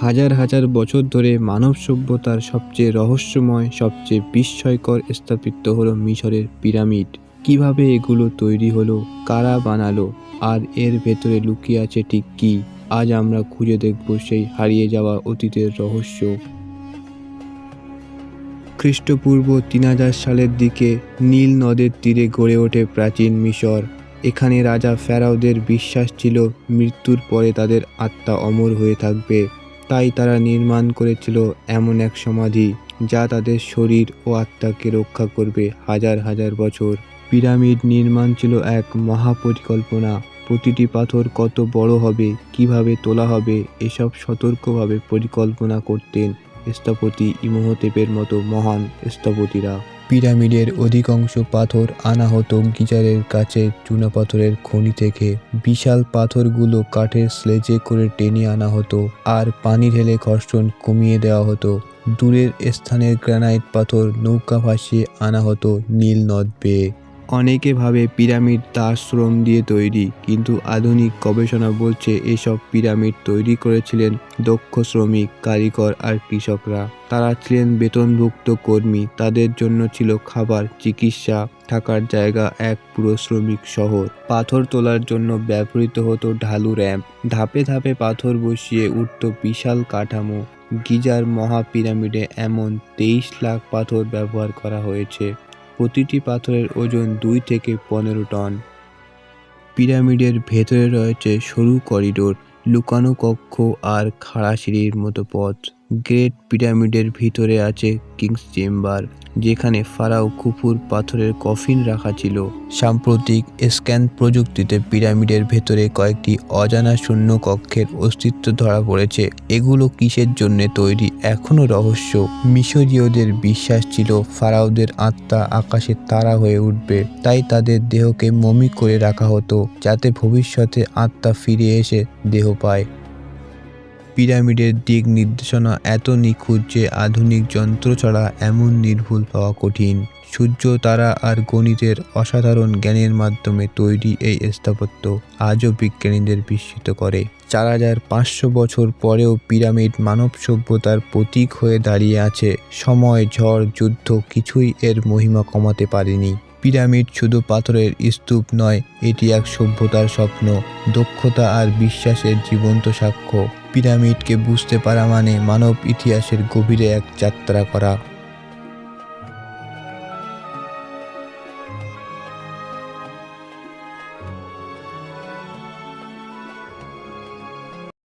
হাজার হাজার বছর ধরে মানব সভ্যতার সবচেয়ে রহস্যময়, সবচেয়ে বিস্ময়কর স্থাপিত্ব হলো মিশরের পিরামিড। কীভাবে এগুলো তৈরি হলো, কারা বানালো, আর এর ভেতরে লুকিয়ে আছে ঠিক কী, আজ আমরা খুঁজে দেখব সেই হারিয়ে যাওয়া অতীতের রহস্য। খ্রিস্টপূর্ব তিন হাজার সালের দিকে নীল নদের তীরে গড়ে ওঠে প্রাচীন মিশর। এখানে রাজা ফেরাওদের বিশ্বাস ছিল মৃত্যুর পরে তাদের আত্মা অমর হয়ে থাকবে। তাই তারা নির্মাণ করেছিল এমন এক সমাধি যা তাদের শরীর ও আত্মাকে রক্ষা করবে হাজার হাজার বছর। পিরামিড নির্মাণ ছিল এক মহাপরিকল্পনা। প্রতিটি পাথর কত বড় হবে, কীভাবে তোলা হবে, এসব সতর্কভাবে পরিকল্পনা করতেন স্থপতি ইমহতেপের মতো মহান স্থপতিরা। পিরামিডের অধিকাংশ পাথর আনা হতো গিজারের কাছে চুনাপাথরের খনি থেকে। বিশাল পাথরগুলো কাঠের স্লেজে করে টেনে আনা হতো আর পানি ঢেলে ঘর্ষণ কমিয়ে দেওয়া হতো। দূরের স্থানের গ্রানাইট পাথর নৌকা ভাসিয়ে আনা হতো নীল নদ বেয়ে। অনেকে ভাবে পিরামিড তার শ্রম দিয়ে তৈরি, কিন্তু আধুনিক গবেষণা বলছে এসব পিরামিড তৈরি করেছিলেন দক্ষ শ্রমিক, কারিগর আর কৃষকরা। তারা ছিলেন বেতনভুক্ত কর্মী, তাদের জন্য ছিল খাবার, চিকিৎসা থাকার জায়গা এক পুরো শ্রমিক শহর। পাথর তোলার জন্য ব্যবহৃত হতো ঢালু র্যাম্প। ধাপে ধাপে পাথর বসিয়ে উঠত বিশাল কাঠামো। গিজার মহা পিরামিডে এমন তেইশ লাখ পাথর ব্যবহার করা হয়েছে। প্রতিটি পাথরের ওজন দুই থেকে পনেরো টন। পিরামিডের ভেতরে রয়েছে সরু করিডোর, লুকানো কক্ষ আর খাড়া সিঁড়ির মতো পথ। গ্রেট পিরামিডের ভিতরে আছে কিংস চেম্বার, যেখানে ফারাও খুপুর পাথরের কফিন রাখা ছিল। সাম্প্রতিক স্ক্যান প্রযুক্তিতে পিরামিডের ভেতরে কয়েকটি অজানা শূন্য কক্ষের অস্তিত্ব ধরা পড়েছে। এগুলো কিসের জন্য তৈরি এখনও রহস্য? মিশরীয়দের বিশ্বাস ছিল ফারাওদের আত্মা আকাশে তারা হয়ে উঠবে, তাই তাদের দেহকে মমি করে রাখা হতো, যাতে ভবিষ্যতে আত্মা ফিরে এসে দেহ পায়। পিরামিডের দিক নির্দেশনা এত নিখুঁত যে আধুনিক যন্ত্র ছাড়া এমন নির্ভুল পাওয়া কঠিন। সূর্য, তারা আর গণিতের অসাধারণ জ্ঞানের মাধ্যমে তৈরি এই স্থাপত্য আজও বিজ্ঞানীদের বিস্মিত করে। চার হাজার পাঁচশো বছর পরেও পিরামিড মানব সভ্যতার প্রতীক হয়ে দাঁড়িয়ে আছে। সময়, ঝড়, যুদ্ধ কিছুই এর মহিমা কমাতে পারেনি। পিরামিড শুধু পাথরের স্তূপ নয়, এটি এক সভ্যতার স্বপ্ন, দক্ষতা আর বিশ্বাসের জীবন্ত সাক্ষ্য। পিরামিডকে বুঝতে পারা মানে মানব ইতিহাসের গভীরে এক যাত্রা করা।